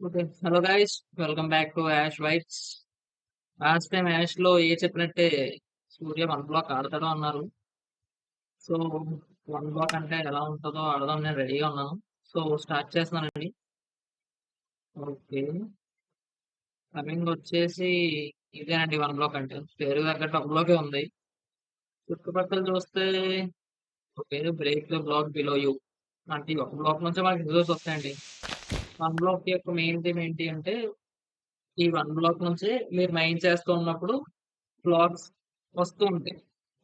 Okay. Hello guys welcome back to Ash Whites. Last time యాష్‌లో ఏ చెప్పినట్టే Surya one black ఆడతాడు అన్నారు. సో వన్ బ్లాక్ అంటే ఎలా ఉంటుందో ఆడదాం నేను రెడీగా ఉన్నాను. సో స్టార్ట్ చేస్తున్నానండి. ఓకే. కమింగ్ వచ్చేసి ఇదేనండి వన్ బ్లాక్ అంటే. పేరు తగ్గట్టు ఒక బ్లాకే ఉంది. చుట్టుపక్కల చూస్తే okay. Break block below you. అంటే ఒక బ్లాక్ నుంచే మనకి రిజల్ట్స్ వస్తాయండి. వన్ బ్లాక్ యొక్క మెయిన్ థీమ్ ఏంటి అంటే ఈ వన్ బ్లాక్ నుంచి మీరు మైన్ చేస్తూ ఉన్నప్పుడు బ్లాక్స్ వస్తూ ఉంటాయి.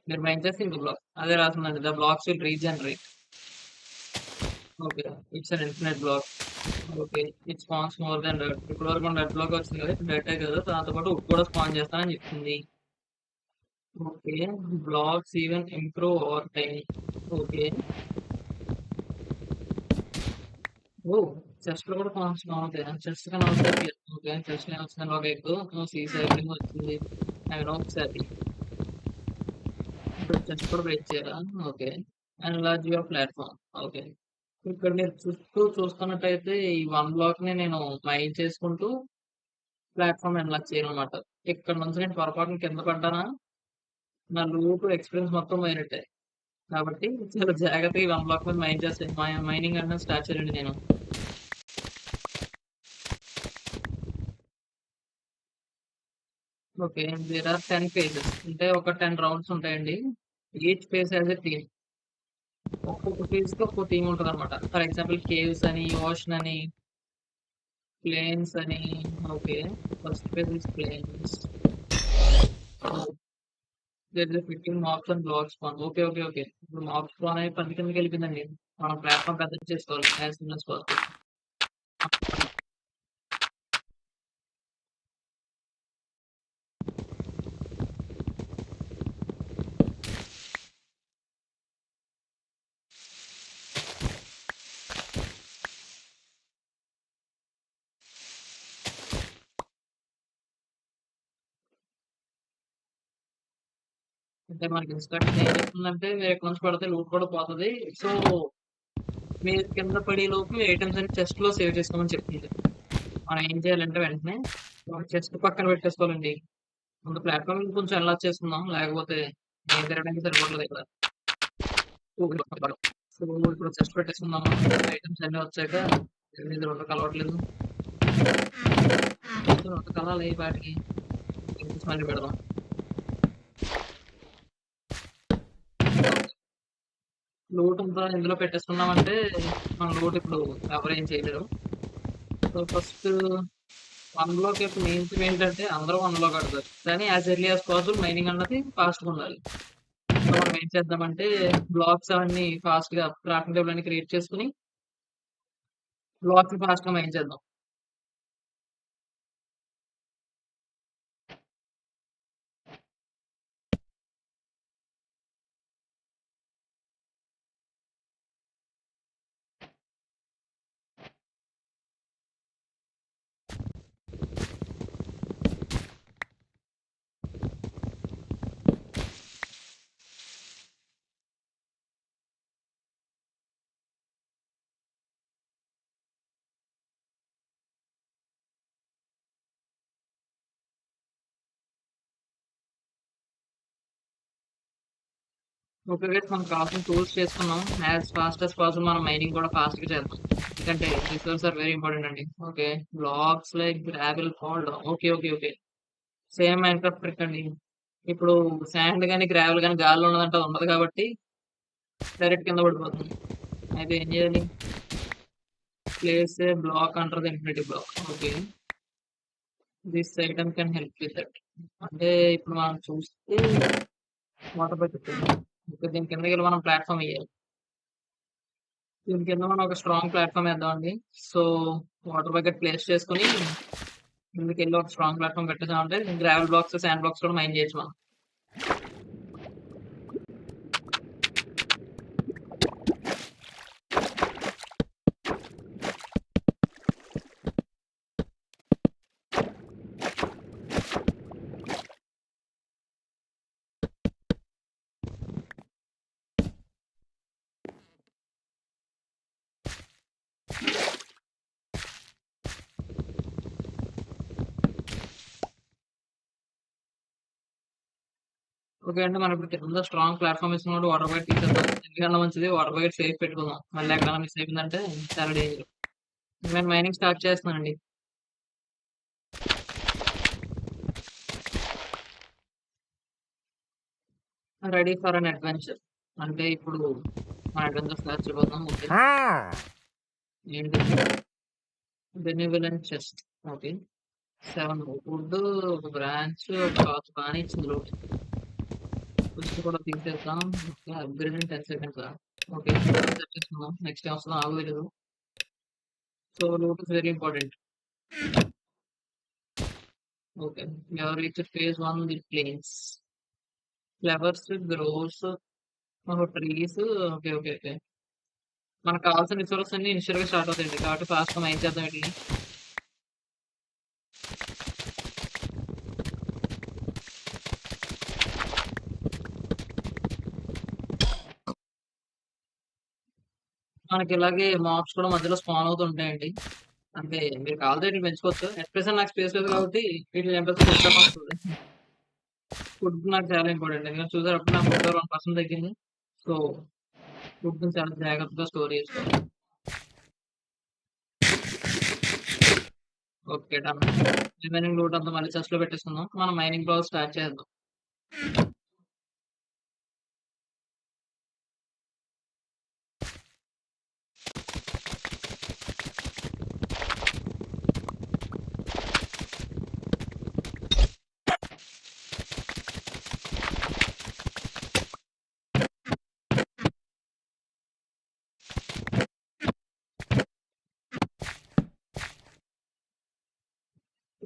మీరు మైన్ చేస్తే ఇంకో బ్లాక్. అదే రాస్తుందండి the blocks will regenerate. Okay. It's an infinite block. Okay. It spawns more than red ఇప్పుడు వరకు రెడ్ బ్లాక్ వచ్చింది కదా! ఇప్పుడు కదా! దాంతో పాటు ఉప్పు కూడా స్పాన్ చేస్తానని చెప్తుంది. Okay. Blocks even improve over time. Okay. Chest చెస్ట్‌లో కూడా స్పాన్స్ బావుంటాయా? చెస్ట్ కన్నా అవుట్‌సైడ్‌కి ఓకే. చెస్ట్‌లో ఏమొచ్చిందండి ఒక ఎగ్. సీ సైక్లింగ్ వచ్చింది. ఐ ఒకసారి. ఇప్పుడు చెస్ట్ కూడా బ్రేక్ చేయరా okay. And large your platform. Okay. ఇక్కడ మీరు చుట్టూ చూస్తున్నట్టయితే ఈ వన్ బ్లాక్ని నేను మైన్ చేసుకుంటూ ప్లాట్ఫామ్ ఎన్లాక్ చేయాలన్నమాట ఇక్కడ నుంచి నేను పొరపాటున కింద పడ్డానా నా లూటు ఎక్స్‌పీరియన్స్ మొత్తం పోయినట్టే. కాబట్టి చాలా జాగ్రత్తగా వన్ బ్లాక్ మీద మైన్ చేస్తే మై మైనింగ్ అన్న స్టార్ట్ చేయండి నేను. ఓకే. There are 10 phases. అంటే ఒక 10 రౌండ్స్ ఉంటాయండి. Each phase as a team ఒక్కొక్క ఫేజ్‌కి ఒక్కో ఉంటుంది అనమాట ఫర్ ఎగ్జాంపుల్ కేవ్స్ అని, ఓషన్ అని, ప్లేన్స్ అని okay. First phase is plains. Oh! There is fighting mobs and block spawn. Okay. Okay. Okay. ఇప్పుడు మాబ్ స్పాన్ అయ్యి పని కిందకెళ్ళిపోయిందండి. మనం ప్లాట్ఫామ్ పెద్ద చేసుకోవాలి యాజ్ సూన్ యాస్ పాసిబుల్. అంటే మనకి ఇన్‌స్ట్రక్షన్ ఏం చెప్తుందంటే మీరు ఎక్కడి నుంచి పడితే లూట్ కూడా పోతుంది సో మీరు కింద పడే పడేలోపు ఐటమ్స్ అన్ని చెస్ట్‌లో సేవ్ చేసుకోమని చెప్తుంది. మనం ఏం చేయాలంటే వెంటనే ఒక చెస్ట్ పక్కన పెట్టేసుకోవాలండి. ముందు ప్లాట్‌ఫార్మ్ కొంచెం ఎలా చేసుకుందాం. లేకపోతే ఏం తిరగడానికి సరిపోవట్లేదు ఇక్కడ. సో ఇప్పుడు చెస్ట్ పెట్టేసుకుందాము. ఐటమ్స్ అన్ని వచ్చాక ఇది రెండు కలవట్లేదు. రెండు కలాలి వాటికి మళ్ళీ పెడదాం. లూట్ అంతా ఇందులో పెట్టేసుకున్నామంటే మన లూట్ ఇప్పుడు ఎవరేం చేయలేరు. సో ఫస్ట్ 1 బ్లాక్ యొక్క మెయిన్ థింగ్ ఏంటంటే అందరూ వన్లో కడతారు కానీ as early as possible mining అన్నది ఫాస్ట్‌గా ఉండాలి. సో మనం ఏం చేద్దామంటే బ్లాక్స్ అవన్నీ ఫాస్ట్‌గా క్రాఫ్టింగ్ టేబుల్ అన్ని క్రియేట్ చేసుకొని బ్లాక్స్ ఫాస్ట్‌గా మైన్ చేద్దాం. ఓకే గైస్ మనం కావాల్సిన టూల్స్ చేసుకున్నాం. యాజ్ ఫాస్ట్ యాస్ పాసిబుల్ మనం మైనింగ్ కూడా ఫాస్ట్‌గా చేద్దాం. ఎందుకంటే రిసోర్స్ ఆర్ వెరీ ఇంపార్టెంట్ అండి. Okay. Blocks like gravel fall okay. Okay. Okay. Same Minecraft trick అండి. ఇప్పుడు శాండ్ కానీ గ్రావెల్ కానీ గాల్లో ఉన్నదంటే ఉండదు కాబట్టి డైరెక్ట్ కింద పడిపోతుంది. అయితే ఏం చేయాలి? ప్లేస్ ఏ బ్లాక్ అంటారు infinity block. Okay. This item can help with that. అంటే ఇప్పుడు మనం చూస్తే వాటర్ బకెట్ ఓకే. దీని కిందకెళ్ళి మనం ప్లాట్ఫామ్ వేయాలి దీని కింద మనం ఒక స్ట్రాంగ్ ప్లాట్‌ఫార్మ్ అండి సో వాటర్ బకెట్ ప్లేస్ చేసుకొని కిందకెళ్ళి ఒక స్ట్రాంగ్ ప్లాట్ఫామ్ పెట్టేసామంటే గ్రావెల్ బ్లాక్స్, సాండ్ బ్లాక్స్ కూడా మైన్ చేయొచ్చు మనం. ఓకే అండి. మనం ఇప్పుడు స్ట్రాంగ్ ప్లాట్‌ఫార్మ్ ఇస్తున్నాడు. వాటర్ బకెట్ తీసేద్దాం. మంచిది వాటర్ బకెట్ సేఫ్ పెట్టుకుందాం. మళ్ళీ ఎక్కడైనా మిస్ అయిపోయిందంటే చాలా డేంజర్. నేను మైనింగ్ స్టార్ట్ చేస్తున్నానండి. Ready for an adventure. అంటే ఇప్పుడు మన అడ్వెంచర్ స్టార్ట్ చేయబోతున్నాం. ఓకే. ఏంటి? Benevolent chest. ఓకే. 7 వుడ్, ఒక బ్రాంచ్, ఒక బానే ఇచ్చింది లూట్. ఫస్ట్ కూడా తీసేస్తాం upgrade in 10 okay. Set next ఏం వస్తదో so loot is very important. Okay. ఎవరు have phase one the plains. Flowers, grows trees okay. Okay. Okay. మనకు కావాల్సిన రిసోర్సెస్ అన్ని ఇనిషియల్‌గా స్టార్ట్ అవుతాయండి. కాబట్టి ఫాస్ట్‌గా మైన్ చేద్దాం వీటిని మనకి ఇలాగే మాబ్స్ కూడా మధ్యలో స్పాన్ అవుతుంటాయండి అంటే మీరు కావాలంటే వీటిని పెంచుకోవచ్చు. అట్ నాకు స్పేస్ లేదు కాబట్టి వీటిని చంపేస్తే ఫుడ్ నాకు చాలా ఇంపార్టెంట్. ఎందుకంటే చూసారు అప్పుడు నా ఫుడ్ వన్ పర్సెంట్ తగ్గింది. సో ఫుడ్ చాలా జాగ్రత్తగా స్టోర్ చేసుకోవాలి. ఓకే. డన్. రిమైనింగ్ లూట్ అంతా మళ్ళీ చెస్ట్లో పెట్టేసుకుందాం. మనం మైనింగ్ ప్రాసెస్ స్టార్ట్ చేద్దాం.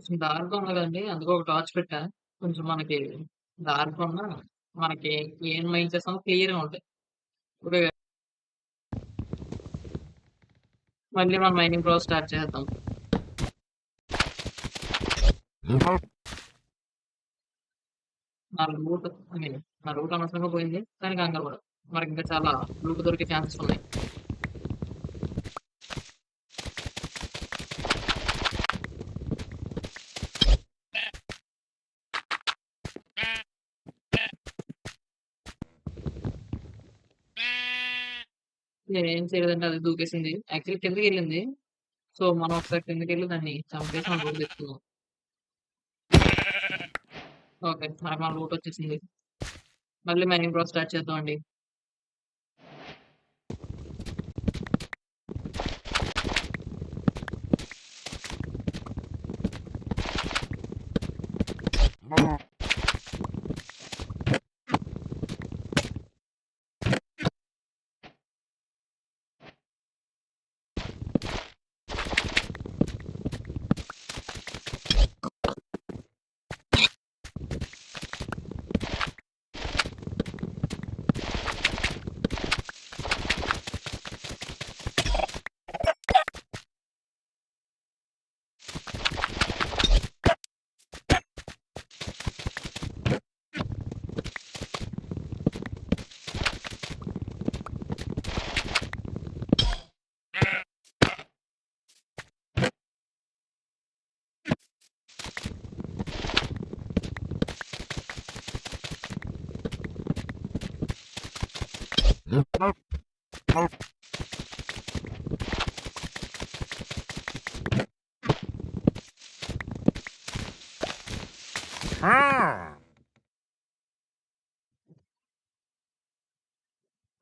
కొంచెం డార్క్‌గా ఉన్నదండి. కదండీ! అందుకే ఒక టార్చ్ పెట్టా. కొంచెం మనకి డార్క్‌గా ఉన్నా మనకి ఏం మైండ్ చేస్తామో క్లియర్‌గా ఉంటాయి. మళ్ళీ మనం మైనింగ్ ప్రాసెస్ స్టార్ట్ చేద్దాం. నా రూట్ ఐ మీన్ నా రూట్ అనవసరంగా పోయింది. కానీ కంగారు పడకు. మనకి ఇంకా చాలా లూట్ దొరికే ఛాన్సెస్ ఉన్నాయి. నేనేం చేయలేదంటే అది దూకేసింది. యాక్చువల్లీ కిందకెళ్ళింది. సో మనం ఒకసారి కిందకెళ్ళి దాన్ని చంపేసి మన లూట్ తెచ్చుకుందాం. ఓకే. మనకు మన లూట్ వచ్చేసింది. మళ్ళీ మైనింగ్ ప్రాసెస్ స్టార్ట్ చేద్దామండి.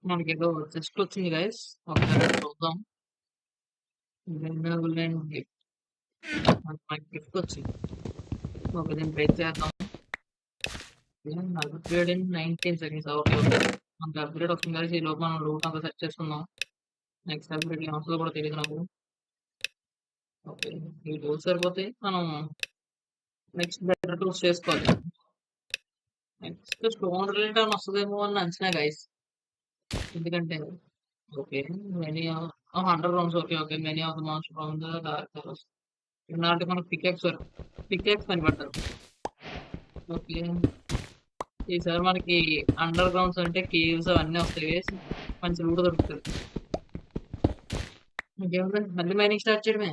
మనకేదో చెస్ట్ వచ్చింది గైస్. ఒకసారి చూద్దాం. Benevolent gift. మనకి గిఫ్ట్ వచ్చింది. ఓకే. దీన్ని బ్రేక్ చేద్దాం. Upgrade in 19 seconds. Okay. Okay. మనకి అప్‌గ్రేడ్ వస్తుంది ఈ లోపు మనం రూట్ అంతా సెట్ చేసుకుందాం. నెక్స్ట్ అప్‌గ్రేడ్ ఏమొస్తదో కూడా తెలియదు నాకు. ఓకే. ఈ టూల్స్ సరిపోతే మనం నెక్స్ట్ బెటర్ టూల్స్ చేసుకోవాలి. నెక్స్ట్ స్టోన్ రిలేటెడ్ ఏమన్నా వస్తుందేమో అని అంచనా గైస్. ఎందుకంటే ఓకే. మెనీ హండ్రెడ్ ఆహా! Okay. Okay. Many of the monster from the dark forest. నాటి మనకు పికాక్స్ వరకు కనిపెడతారు. ఓకే. ఈసారి మనకి అండర్ గ్రౌండ్స్ అంటే కేవ్స్ అవన్నీ వస్తాయి మంచి లూట్ దొరుకుతది. ఇంకేముంది మళ్ళీ మైనింగ్ స్టార్ట్ చేయడమే.